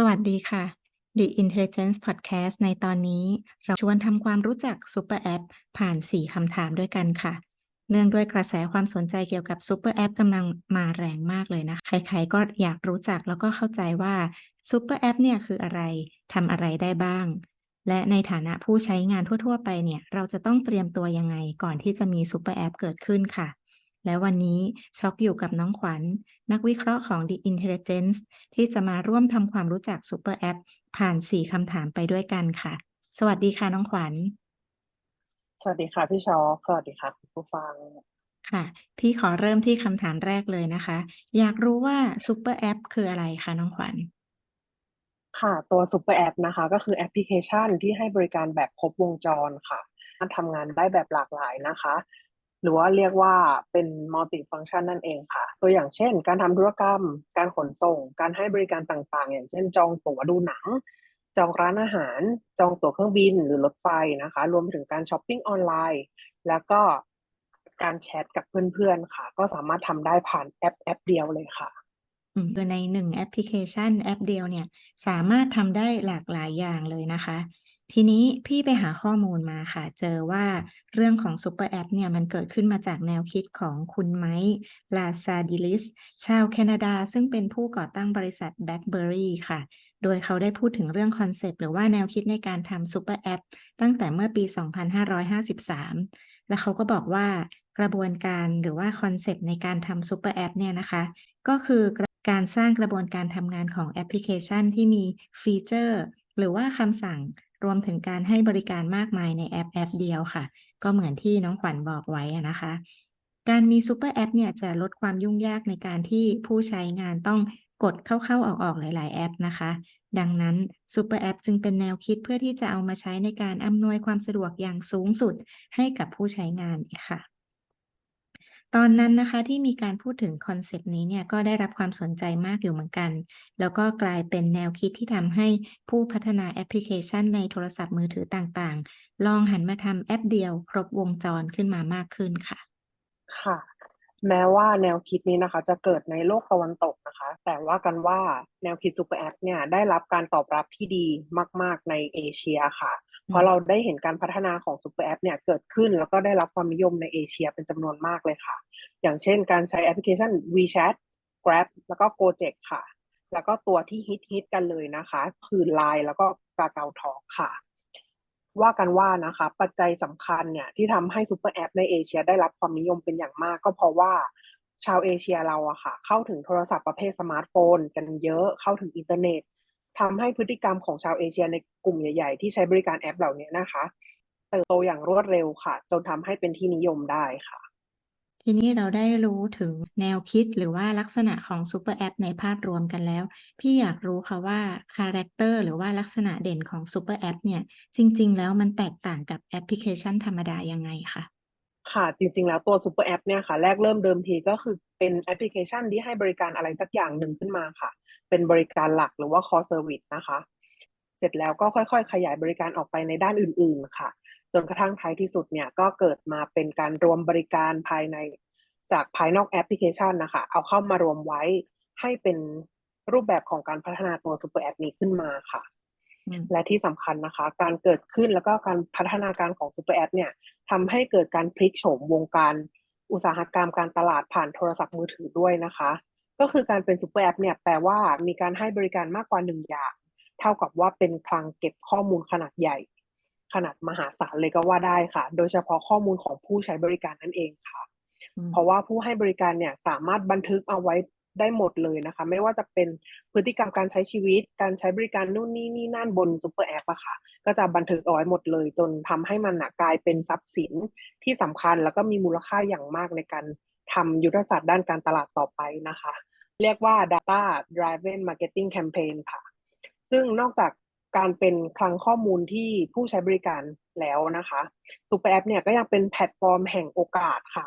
สวัสดีค่ะ The Intelligence Podcast ในตอนนี้ เราชวนทำความรู้จักซูเปอร์แอปผ่าน 4คำถามด้วยกันค่ะ เนื่องด้วยกระแสความสนใจเกี่ยวกับซูเปอร์แอปกำลังมาแรงมากเลยนะ ใครๆก็อยากรู้จักแล้วก็เข้าใจว่าซูเปอร์แอปเนี่ยคืออะไรทำอะไรได้บ้าง และในฐานะผู้ใช้งานทั่ว ๆ ไปเนี่ย เราจะต้องเตรียมตัวยังไงก่อนที่จะมีซูเปอร์แอปเกิดขึ้นค่ะ และวันนี้ช็อกอยู่กับน้องขวัญ นักวิเคราะห์ของ The Intelligence ที่จะมาร่วมทำความรู้จักซูเปอร์แอปผ่าน 4คำถามไปด้วยกันค่ะ สวัสดีค่ะน้องขวัญ สวัสดีค่ะพี่ช็อกสวัสดีค่ะคุณผู้ฟังค่ะ พี่ขอเริ่มที่คำถามแรกเลยนะคะ อยากรู้ว่าซูเปอร์แอปคืออะไรคะน้องขวัญค่ะ ตัวซูเปอร์แอปนะคะ ก็คือแอปพลิเคชันที่ให้บริการแบบครบวงจรค่ะมันทำงานได้แบบหลากหลายนะคะห รือว่าเรียกว่าเป็นมัลติฟัง c t ชันนั่นเองค่ะ ตัวอย่างเช่น การทำธุรกรรม การขนส่ง การให้บริการต่างๆ อย่างเช่น จองตั๋วดูหนัง จองร้านอาหาร จองตั๋วเครื่องบินหรือรถไฟนะคะ รวมถึงการช้อปปิ้งออนไลน์ แล้วก็การแชทกับเพื่อนๆค่ะ ก็สามารถทำได้ผ่านแอปแอปเดียวเลยค่ะอืมคือในหนึ่งแอปพลิเคชันแอปเดียวเนี่ยสามารถทำได้หลากหลายอย่างเลยนะคะ ทีนี้พี่ไปหาข้อมูลมาค่ะ เจอว่าเรื่องของซูเปอร์แอปเนี่ยมันเกิดขึ้นมาจากแนวคิดของคุณไมค์ลาซาดิลิส ชาวแคนาดา ซึ่งเป็นผู้ก่อตั้งบริษัท BlackBerry ค่ะ โดยเขาได้พูดถึงเรื่องคอนเซปต์หรือว่าแนวคิดในการทำซูเปอร์แอปตั้งแต่เมื่อปี 2553 และเขาก็บอกว่ากระบวนการหรือว่าคอนเซปต์ในการทำซูเปอร์แอปเนี่ยนะคะ ก็คือการสร้างกระบวนการทำงานของแอปพลิเคชันที่มีฟีเจอร์ หรือว่าคำสั่ง รวมถึงการให้บริการมากมายในแอปแอปเดียวค่ะ ก็เหมือนที่น้องขวัญบอกไว้นะคะ การมีซูเปอร์แอปเนี่ยจะลดความยุ่งยากในการที่ผู้ใช้งานต้องกดเข้าๆ ออกๆ หลาย ๆ แอปนะคะ ดังนั้นซูเปอร์แอปจึงเป็นแนวคิดเพื่อที่จะเอามาใช้ในการอำนวยความสะดวกอย่างสูงสุดให้กับผู้ใช้งานค่ะ ตอนนั้นนะคะที่มีการพูดถึงคอนเซปต์นี้เนี่ยก็ได้รับความสนใจมากอยู่เหมือนกัน แล้วก็กลายเป็นแนวคิดที่ทำให้ผู้พัฒนาแอปพลิเคชันในโทรศัพท์มือถือต่างๆ ลองหันมาทำแอปเดียวครบวงจรขึ้นมามากขึ้นค่ะ ค่ะ แม้ว่าแนวคิดนี้นะคะ จะเกิดในโลกตะวันตกนะคะ แต่ว่ากันว่าแนวคิดซูเปอร์แอปเนี่ยได้รับการตอบรับที่ดีมาก ๆ ในเอเชียค่ะ เพราะเราได้เห็นการพัฒนาของซูเปอร์แอปเนี่ยเกิดขึ้นแล้วก็ได้รับความนิยมในเอเชียเป็นจำนวนมากเลยค่ะ อย่างเช่นการใช้แอปพลิเคชัน WeChat Grab แล้วก็ Gojek ค่ะ แล้วก็ตัวที่ฮิตฮิตกันเลยนะคะ คือ Line แล้วก็กาเกาทอค่ะ ว่ากันว่านะคะ ปัจจัยสำคัญเนี่ยที่ทำให้ซูเปอร์แอปในเอเชียได้รับความนิยมเป็นอย่างมาก ก็เพราะว่าชาวเอเชียเราอะค่ะ เข้าถึงโทรศัพท์ประเภทสมาร์ทโฟน กันเยอะเข้าถึงอินเทอร์เน็ต ทำให้พฤติกรรมของชาวเอเชียในกลุ่มใหญ่ ๆ ที่ใช้บริการแอปเหล่านี้นะคะเติบโตอย่างรวดเร็วค่ะ จนทำให้เป็นที่นิยมได้ค่ะ ทีนี้เราได้รู้ถึงแนวคิดหรือว่าลักษณะของซูเปอร์แอปในภาพรวมกันแล้ว พี่อยากรู้ค่ะว่าคาแรคเตอร์หรือว่าลักษณะเด่นของซูเปอร์แอปเนี่ย จริง ๆ แล้วมันแตกต่างกับแอปพลิเคชันธรรมดายังไงคะ ค่ะ จริง ๆ แล้วตัวซูเปอร์แอปเนี่ยค่ะ แรกเริ่มเดิมทีก็คือเป็นแอปพลิเคชันที่ให้บริการอะไรสักอย่างหนึ่งขึ้นมาค่ะ เป็นบริการหลักหรือว่า core service นะคะ เสร็จแล้วก็ค่อยๆ ขยายบริการออกไปในด้านอื่น ๆ ค่ะ จนกระทั่งท้ายที่สุดเนี่ยก็เกิดมาเป็นการรวมบริการภายในจากภายนอกแอปพลิเคชันนะคะ เอาเข้ามารวมไว้ให้เป็นรูปแบบของการพัฒนาตัวซูเปอร์แอปนี้ขึ้นมาค่ะ และที่สำคัญนะคะ การเกิดขึ้นแล้วก็การพัฒนาการของซูเปอร์แอปเนี่ยทำให้เกิดการพลิกโฉมวงการอุตสาหกรรมการตลาดผ่านโทรศัพท์มือถือด้วยนะคะ ก็คือการเป็นซูเปอร์แอปเนี่ยแปลว่ามีการให้บริการมากกว่าหนึ่งอย่าง เท่ากับว่าเป็นคลังเก็บข้อมูลขนาดใหญ่ ขนาดมหาศาลเลยก็ว่าได้ค่ะ โดยเฉพาะข้อมูลของผู้ใช้บริการนั่นเองค่ะอืมเพราะว่าผู้ให้บริการเนี่ยสามารถบันทึกเอาไว้ ได้หมดเลยนะคะ ไม่ว่าจะเป็นพฤติกรรมการใช้ชีวิต การใช้บริการนู่นนี่นี่นั่นบนซูเปอร์แอปอะค่ะ ก็จะบันทึกเอาไว้หมดเลย จนทำให้มันกลายเป็นทรัพย์สินที่สำคัญแล้วก็มีมูลค่าอย่างมากในการทำยุทธศาสตร์ด้านการตลาดต่อไปนะคะ เรียกว่า data driven marketing campaign ค่ะ ซึ่งนอกจากการเป็นคลังข้อมูลที่ผู้ใช้บริการแล้วนะคะซูเปอร์แอปเนี่ยก็ยังเป็นแพลตฟอร์มแห่งโอกาสค่ะ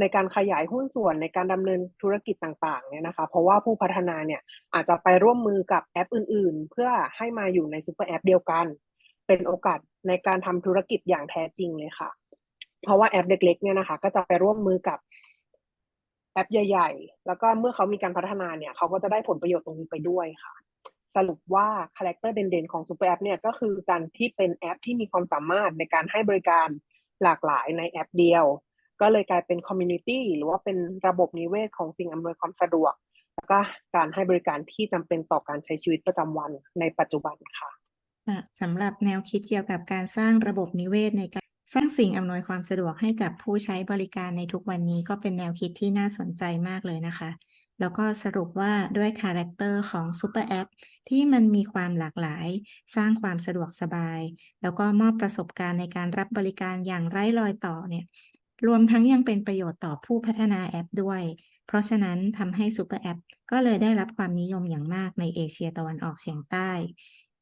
ในการขยายหุ้นส่วนในการดำเนินธุรกิจต่างๆเนี่ยนะคะเพราะว่าผู้พัฒนาเนี่ยอาจจะไปร่วมมือกับแอปอื่น ๆ เพื่อให้มาอยู่ในซูเปอร์แอปเดียวกัน เป็นโอกาสในการทำธุรกิจอย่างแท้จริงเลยค่ะ เพราะว่าแอปเล็ก ๆ เนี่ยนะคะก็จะไปร่วมมือกับแอปใหญ่ ๆ แล้วก็เมื่อเขามีการพัฒนาเนี่ยเขาก็จะได้ผลประโยชน์ตรงนี้ไปด้วยค่ะ สรุปว่าคาแรคเตอร์เด่นๆของ Super App เนี่ยก็คือการที่เป็นแอปที่มีความสามารถในการให้บริการหลากหลายในแอปเดียว ก็เลยกลายเป็นคอมมูนิตี้หรือว่าเป็นระบบนิเวศของสิ่งอำนวยความสะดวก แล้วก็การให้บริการที่จำเป็นต่อการใช้ชีวิตประจำวันในปัจจุบันค่ะค่ะสำหรับแนวคิดเกี่ยวกับการสร้างระบบนิเวศในการสร้างสิ่งอำนวยความสะดวกให้กับผู้ใช้บริการในทุกวันนี้ก็เป็นแนวคิดที่น่าสนใจมากเลยนะคะ แล้วก็สรุปว่าด้วยคาแรคเตอร์ของซูเปอร์แอปที่มันมีความหลากหลาย สร้างความสะดวกสบาย แล้วก็มอบประสบการณ์ในการรับบริการอย่างไร้รอยต่อเนี่ย รวมทั้งยังเป็นประโยชน์ต่อผู้พัฒนาแอปด้วย เพราะฉะนั้นทำให้ซูเปอร์แอปก็เลยได้รับความนิยมอย่างมากในเอเชียตะวันออกเฉียงใต้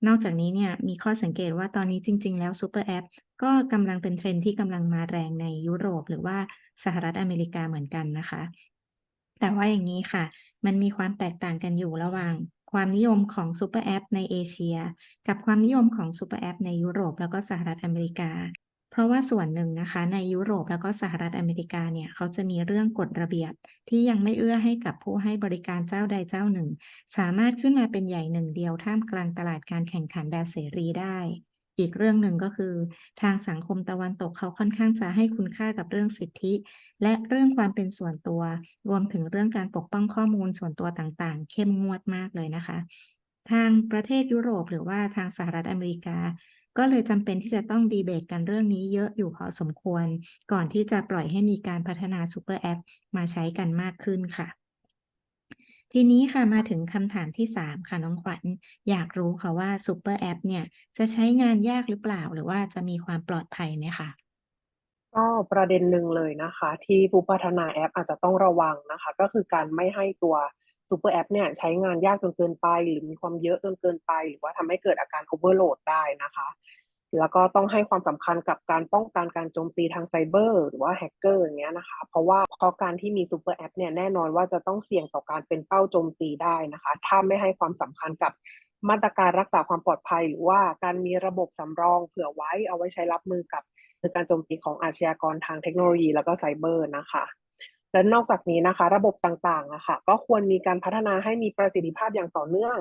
นอกจากนี้เนี่ยมีข้อสังเกตว่าตอนนี้จริง ๆ แล้วซูเปอร์แอปก็กำลังเป็นเทรนด์ที่กำลังมาแรงในยุโรป หรือว่าสหรัฐอเมริกาเหมือนกันนะคะ แต่ว่าอย่างนี้ค่ะ มันมีความแตกต่างกันอยู่ระหว่างความนิยมของซูเปอร์แอปในเอเชีย กับความนิยมของซูเปอร์แอปในยุโรปแล้วก็สหรัฐอเมริกา ราะว่าส่วนหนึ่งนะคะ ในยุโรปแล้วก็สหรัฐอเมริกาเนี่ยเขาจะมีเรื่องกฎระเบียบที่ยังไม่เอื้อให้กับผู้ให้บริการเจ้าใดเจ้าหนึ่ง สามารถขึ้นมาเป็นใหญ่หนึ่งเดียวท่ามกลางตลาดการแข่งขันแบบเสรีได้อีกเรื่องหนึ่งก็คือ ทางสังคมตะวันตกเขาค่อนข้างจะให้คุณค่ากับเรื่องสิทธิ และเรื่องความเป็นส่วนตัว รวมถึงเรื่องการปกป้องข้อมูลส่วนตัวต่างๆ เข้มงวดมากเลยนะคะ ทางประเทศยุโรปหรือว่าทางสหรัฐอเมริกา ก็เลยจำเป็นที่จะต้องดีเบตกันเรื่องนี้เยอะอยู่พอสมควร ก่อนที่จะปล่อยให้มีการพัฒนาซูเปอร์แอปมาใช้กันมากขึ้นค่ะ ทีนี้ค่ะมาถึงคำถามที่ 3 ค่ะน้องขวัญอยากรู้ค่ะว่าซูเปอร์แอปเนี่ยจะใช้งานยากหรือเปล่า หรือว่าจะมีความปลอดภัยไหมคะก็ประเด็นหนึ่งเลยนะคะ ที่ผู้พัฒนาแอปอาจจะต้องระวังนะคะ ก็คือการไม่ให้ตัว ซูเปอร์แอปเนี่ยใช้งานยากจนเกินไป หรือมีความเยอะจนเกินไป หรือว่าทำให้เกิดอาการโอเวอร์โหลดได้นะคะ แล้วก็ต้องให้ความสำคัญกับการป้องกันการโจมตีทางไซเบอร์หรือว่าแฮกเกอร์อย่างเงี้ยนะคะ เพราะว่าเพราะการที่มีซูเปอร์แอปเนี่ยแน่นอนว่าจะต้องเสี่ยงต่อการเป็นเป้าโจมตีได้นะคะ ถ้าไม่ให้ความสำคัญกับมาตรการรักษาความปลอดภัย หรือว่าการมีระบบสำรองเผื่อไว้เอาไว้ใช้รับมือกับการโจมตีของอาชญากรทางเทคโนโลยีแล้วก็ไซเบอร์นะคะ และนอกจากนี้นะคะ ระบบต่างๆอะค่ะก็ควรมีการพัฒนาให้มีประสิทธิภาพอย่างต่อเนื่อง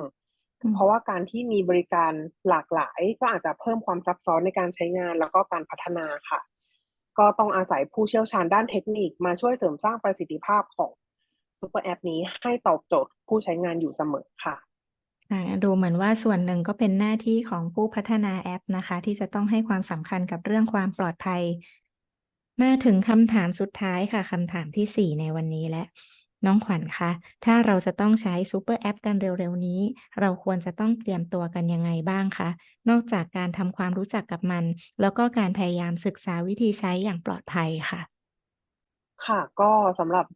อืมเพราะว่าการที่มีบริการหลากหลาย ก็อาจจะเพิ่มความซับซ้อนในการใช้งานแล้วก็การพัฒนาค่ะ ก็ต้องอาศัยผู้เชี่ยวชาญด้านเทคนิคมาช่วยเสริมสร้างประสิทธิภาพของซูเปอร์แอปนี้ให้ตอบโจทย์ผู้ใช้งานอยู่เสมอค่ะอ่าดูเหมือนว่าส่วนหนึ่งก็เป็นหน้าที่ของผู้พัฒนาแอปนะคะ ที่จะต้องให้ความสำคัญกับเรื่องความปลอดภัย มาถึงคำถามสุดท้ายค่ะคำถามที่ 4 ในวันนี้และน้องขวัญคะ ถ้าเราจะต้องใช้ซูเปอร์แอปกันเร็วๆนี้ เราควรจะต้องเตรียมตัวกันยังไงบ้างคะ นอกจากการทำความรู้จักกับมัน แล้วก็การพยายามศึกษาวิธีใช้อย่างปลอดภัยค่ะ ค่ะ ก็สำหรับ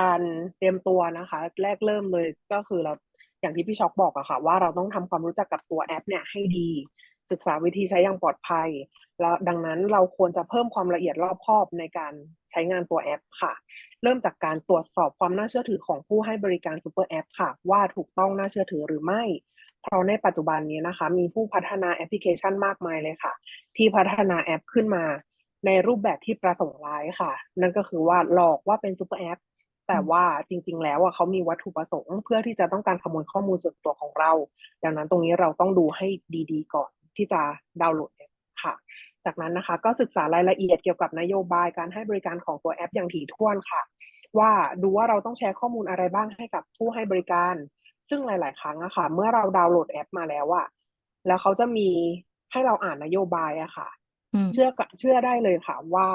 การเตรียมตัวนะคะ แรกเริ่มเลยก็คือเราอย่างที่พี่ช็อกบอกอะค่ะ ว่าเราต้องทำความรู้จักกับตัวแอป เนี่ยให้ดี ศึกษาวิธีใช้อย่างปลอดภัย แล้วดังนั้นเราควรจะเพิ่มความละเอียดรอบคอบในการใช้งานตัวแอปค่ะ เริ่มจากการตรวจสอบความน่าเชื่อถือของผู้ให้บริการซูเปอร์แอปค่ะ ว่าถูกต้องน่าเชื่อถือหรือไม่ เพราะในปัจจุบันนี้นะคะ มีผู้พัฒนาแอปพลิเคชันมากมายเลยค่ะ ที่พัฒนาแอปขึ้นมา ในรูปแบบที่ประสงค์ร้ายค่ะ นั่นก็คือว่าหลอกว่าเป็นซูเปอร์แอปแต่ว่าจริง ๆ แล้วอะเขามีวัตถุประสงค์ เพื่อที่จะต้องการขโมยข้อมูลส่วนตัวของเรา ดังนั้นตรงนี้เราต้องดูให้ดี ๆ ก่อน ที่จะดาวน์โหลดแอปค่ะ จากนั้นนะคะก็ศึกษารายละเอียดเกี่ยวกับนโยบายการให้บริการของตัวแอปอย่างถี่ถ้วนค่ะ ว่าดูว่าเราต้องแชร์ข้อมูลอะไรบ้างให้กับผู้ให้บริการ ซึ่งหลาย ๆ ครั้งอะค่ะ เมื่อเราดาวน์โหลดแอปมาแล้วอะแล้วเขาจะมีให้เราอ่านนโยบายอะค่ะอืมเชื่อกะเชื่อได้เลยค่ะว่า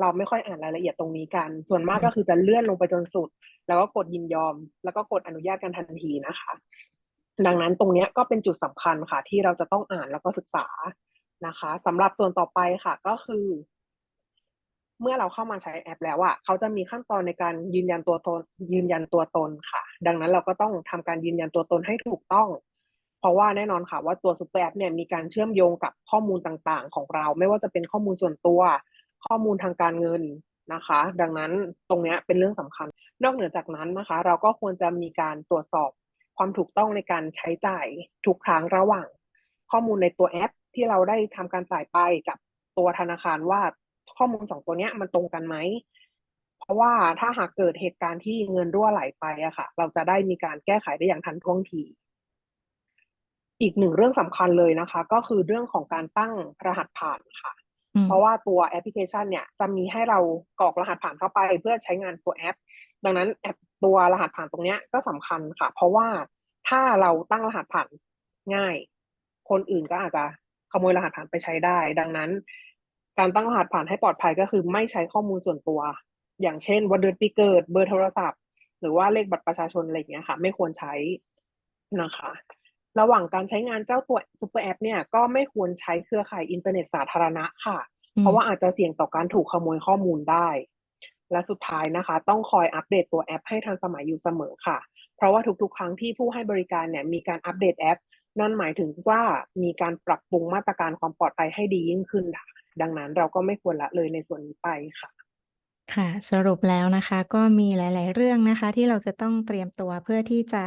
เราไม่ค่อยอ่านรายละเอียดตรงนี้กัน ส่วนมากอืมก็คือจะเลื่อนลงไปจนสุด แล้วก็กดยินยอม แล้วก็กดอนุญาตกันทันทีนะคะ ดังนั้นตรงนี้ก็เป็นจุดสำคัญค่ะ ที่เราจะต้องอ่านแล้วก็ศึกษานะคะสำหรับส่วนต่อไปค่ะก็คือ เมื่อเราเข้ามาใช้แอปแล้วอะเขาจะมีขั้นตอนในการยืนยันตัวตน ยืนยันตัวตนค่ะ ดังนั้นเราก็ต้องทำการยืนยันตัวตนให้ถูกต้อง เพราะว่าแน่นอนค่ะว่าตัวซูเปอร์แอปเนี่ยมีการเชื่อมโยงกับข้อมูลต่างๆ ของเรา ไม่ว่าจะเป็นข้อมูลส่วนตัว ข้อมูลทางการเงินนะคะ ดังนั้นตรงนี้เป็นเรื่องสำคัญ นอกเหนือจากนั้นนะคะ เราก็ควรจะมีการตรวจสอบ ความถูกต้องในการใช้จ่ายทุกครั้งระหว่าง ข้อมูลในตัวแอป ที่เราได้ทำการจ่ายไปกับตัวธนาคารว่าข้อมูลสองตัวเนี้ยมันตรงกันไหมเพราะว่าถ้าหากเกิดเหตุการณ์ที่เงินรั่วไหลไปอะค่ะ เราจะได้มีการแก้ไขได้อย่างทันท่วงที อีกหนึ่งเรื่องสำคัญเลยนะคะ ก็คือเรื่องของการตั้งรหัสผ่านค่ะอืมเพราะว่าตัวแอปพลิเคชันเนี่ยจะมีให้เรากรอกรหัสผ่านเข้าไป เพื่อใช้งานตัวแอป ดังนั้นแอป ตัวรหัสผ่านตรงเนี้ยก็สำคัญค่ะ เพราะว่าถ้าเราตั้งรหัสผ่านง่าย คนอื่นก็อาจจะขโมยรหัสผ่านไปใช้ได้ ดังนั้น การตั้งรหัสผ่านให้ปลอดภัยก็คือไม่ใช้ข้อมูลส่วนตัว อย่างเช่นวันเดือนปีเกิดเบอร์โทรศัพท์ หรือว่าเลขบัตรประชาชนอะไรอย่างเงี้ยค่ะ ไม่ควรใช้นะคะ ระหว่างการใช้งานเจ้าตัวซูเปอร์แอปเนี่ยก็ไม่ควรใช้เครือข่ายอินเทอร์เน็ตสาธารณะค่ะ เพราะว่าอาจจะเสี่ยงต่อการถูกขโมยข้อมูลได้ และสุดท้ายนะคะ ต้องคอยอัปเดตตัวแอปให้ทันสมัยอยู่เสมอค่ะ เพราะว่าทุกๆ ครั้งที่ผู้ให้บริการเนี่ยมีการอัปเดตแอป นั่นหมายถึงว่ามีการปรับปรุงมาตรการความปลอดภัยให้ดียิ่งขึ้นค่ะ ดังนั้นเราก็ไม่ควรละเลยในส่วนนี้ไปค่ะ ค่ะ สรุปแล้วนะคะ ก็มีหลาย ๆ เรื่องนะคะ ที่เราจะต้องเตรียมตัวเพื่อที่จะ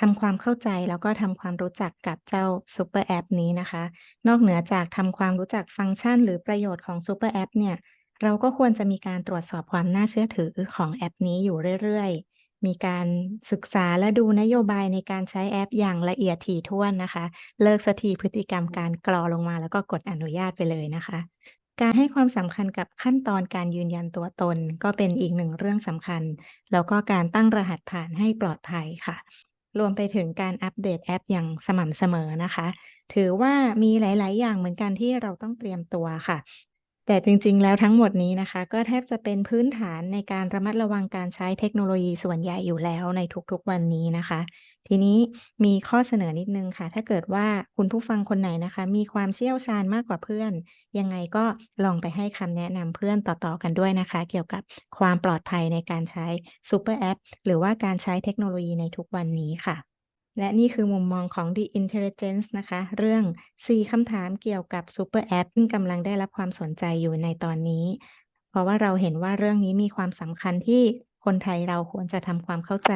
ทำความเข้าใจแล้วก็ทำความรู้จักกับเจ้าซูเปอร์แอปนี้นะคะ นอกเหนือจากทำความรู้จักฟังก์ชัน หรือประโยชน์ของซูเปอร์แอปเนี่ย เราก็ควรจะมีการตรวจสอบความน่าเชื่อถือของแอปนี้อยู่เรื่อยๆ มีการศึกษาและดูนโยบายในการใช้แอปอย่างละเอียดถี่ถ้วนนะคะ เลิกสักทีพฤติกรรมการกรอลงมาแล้วก็กดอนุญาตไปเลยนะคะ การให้ความสำคัญกับขั้นตอนการยืนยันตัวตน ก็เป็นอีกหนึ่งเรื่องสำคัญ แล้วก็การตั้งรหัสผ่านให้ปลอดภัยค่ะรวมไปถึงการอัปเดตแอปอย่างสม่ำเสมอนะคะ ถือว่ามีหลาย ๆ อย่างเหมือนกันที่เราต้องเตรียมตัวค่ะ แต่จริงๆ แล้วทั้งหมดนี้นะคะ ก็แทบจะเป็นพื้นฐานในการระมัดระวังการใช้เทคโนโลยีส่วนใหญ่อยู่แล้วในทุกๆวันนี้นะคะ ทีนี้มีข้อเสนอนิดนึงค่ะ ถ้าเกิดว่าคุณผู้ฟังคนไหนนะคะ มีความเชี่ยวชาญมากกว่าเพื่อน ยังไงก็ลองไปให้คำแนะนำเพื่อนต่อๆกันด้วยนะคะ เกี่ยวกับความปลอดภัยในการใช้ซูเปอร์แอปหรือว่าการใช้เทคโนโลยีในทุกวันนี้ค่ะ และนี่คือมุมมองของ The Intelligence นะคะ เรื่อง 4คำถามเกี่ยวกับซูเปอร์แอปซึ่งกำลังได้รับความสนใจอยู่ในตอนนี้ เพราะว่าเราเห็นว่าเรื่องนี้มีความสำคัญที่ คนไทยเราควรจะทำความเข้าใจ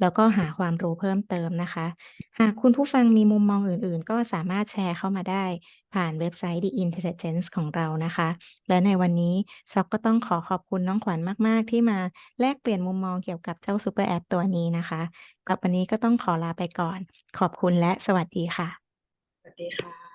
แล้วก็หาความรู้เพิ่มเติมนะคะ หากคุณผู้ฟังมีมุมมองอื่น ๆ ก็สามารถแชร์เข้ามาได้ ผ่านเว็บไซต์ The Intelligence ของเรานะคะ และในวันนี้ช็อกก็ต้องขอขอบคุณน้องขวัญมาก ๆ ที่มาแลกเปลี่ยนมุมมองเกี่ยวกับเจ้าซูเปอร์แอปตัวนี้นะคะกับวันนี้ก็ต้องขอลาไปก่อน ขอบคุณและสวัสดีค่ะ สวัสดีค่ะ